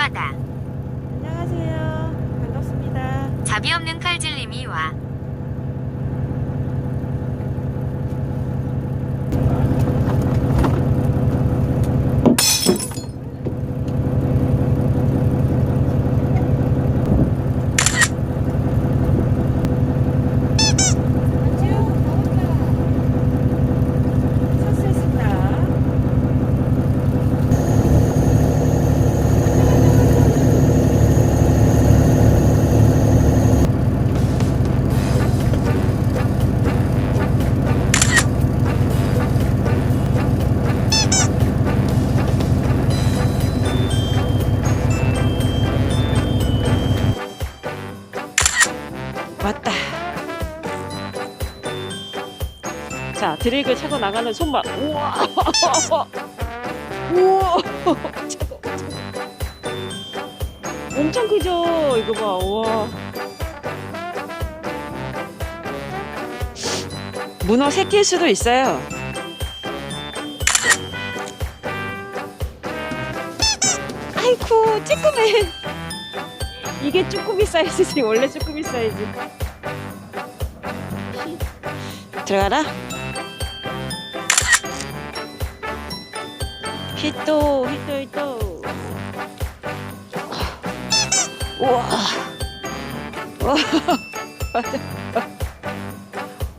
바다 안녕하세요. 반갑습니다. 자비 없는 칼질님이 와 드래그 차고 나가는 손맛. 우와! 우와! 차고. 엄청 크죠? 이거 봐, 우와. 문어 새끼일 수도 있어요. 아이쿠, 찌꾸매. 이게 쭈꾸미 사이즈지, 원래 쭈꾸미 사이즈. 들어가라. 히또 히또 히또 우와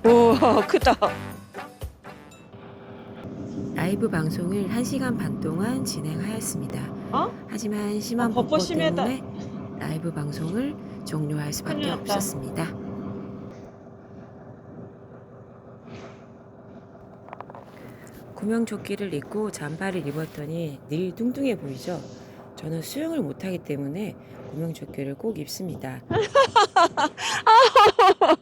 우와 크다 라이브 방송을 1시간 반 동안 진행하였습니다. 어? 하지만 심한 아, 벚꽃 벚꽃 심해다. 때문에 라이브 방송을 종료할 수밖에 큰일 났다. 없었습니다. 구명조끼를 입고 잠바를 입었더니 늘 뚱뚱해 보이죠? 저는 수영을 못하기 때문에 구명조끼를 꼭 입습니다.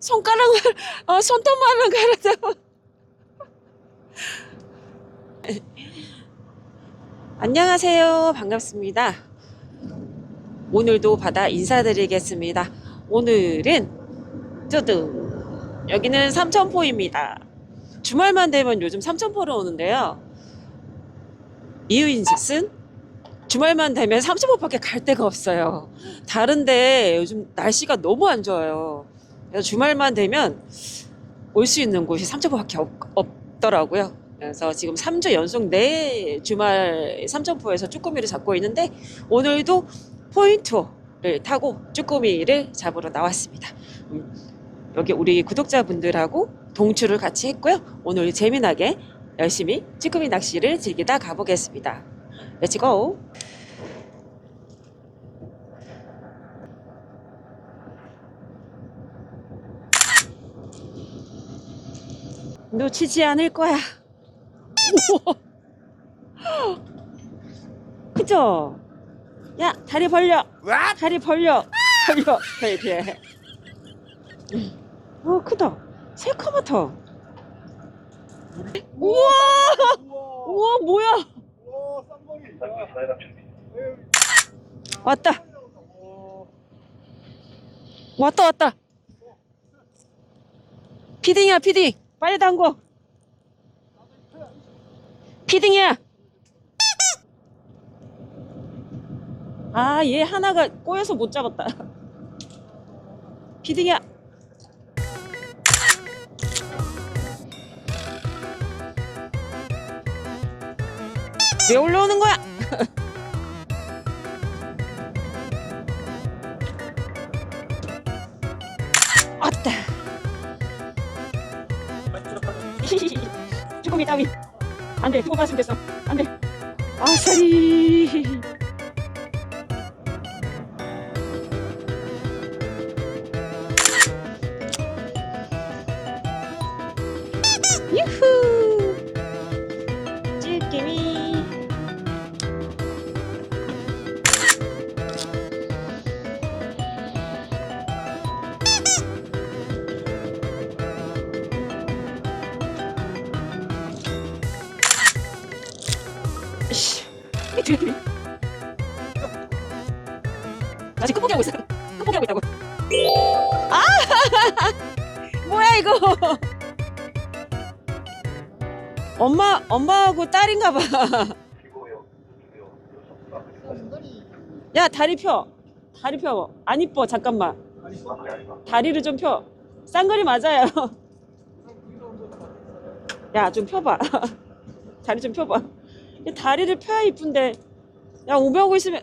손가락을 어, 손톱만은 가려져 안녕하세요. 반갑습니다. 오늘도 받아 인사드리겠습니다. 오늘은 뚜둥 여기는 삼천포입니다. 주말만 되면 요즘 삼천포를 오는데요. 이유인즉슨 주말만 되면 삼천포밖에 갈 데가 없어요. 다른데 요즘 날씨가 너무 안 좋아요. 그래서 주말만 되면 올 수 있는 곳이 삼천포밖에 없, 없더라고요. 그래서 지금 3주 연속 내 주말 삼천포에서 쭈꾸미를 잡고 있는데 오늘도 포인트를 타고 쭈꾸미를 잡으러 나왔습니다. 음, 여기 우리 구독자분들하고 동출을 같이 했고요. 오늘 재미나게 열심히 쭈꾸미 낚시를 즐기다 가보겠습니다. 렛츠고! 놓치지 않을 거야. 그죠? 야, 다리 벌려. 다리 벌려. 벌려. 이렇게. 어, 크다. 새카맣다. 우와! 우와, 뭐야? 왔다. 왔다, 왔다. 피딩이야, 피딩. 빨리 담궈. 피딩이야. 아, 얘 하나가 꼬여서 못 잡았다. 피딩이야. 왜 올라오는 거야? 왔다. 쭈꾸미 따위. 안 돼, 두고 봤으면 됐어. 안 돼. 아싸리. 어떻게 나 지금 끝보기 하고 있어. 끝보기 하고 있다고. 아! 뭐야 이거? 엄마 엄마하고 딸인가 봐. 야 다리 펴 다리 펴 안 이뻐 잠깐만 다리를 좀 펴 쌍거리 맞아요 야 좀 펴봐 다리 좀 펴봐 이 다리를 펴야 이쁜데. 야 오며오고 있으면.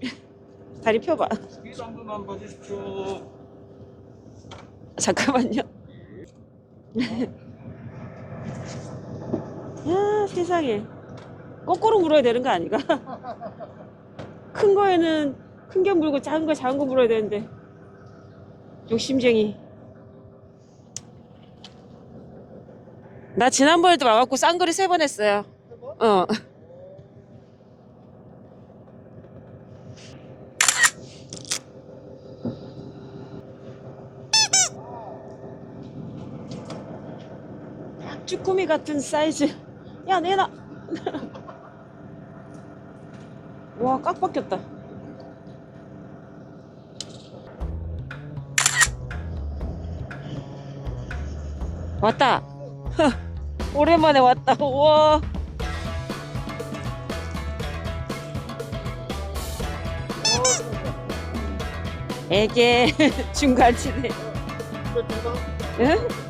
다리 펴봐. 스피드 한 번만 봐주십시오. 잠깐만요. 야 세상에. 거꾸로 물어야 되는 거 아닌가? 큰 거에는 큰 게 물고 작은 거 작은 거 물어야 되는데. 욕심쟁이. 나 지난번에도 와갖고 쌍거리 세 번 했어요 어. 쭈꾸미 같은 사이즈. 야 내놔. 와깍 박혔다. 왔다. 오랜만에 왔다. 우와 애게 중간치네 응?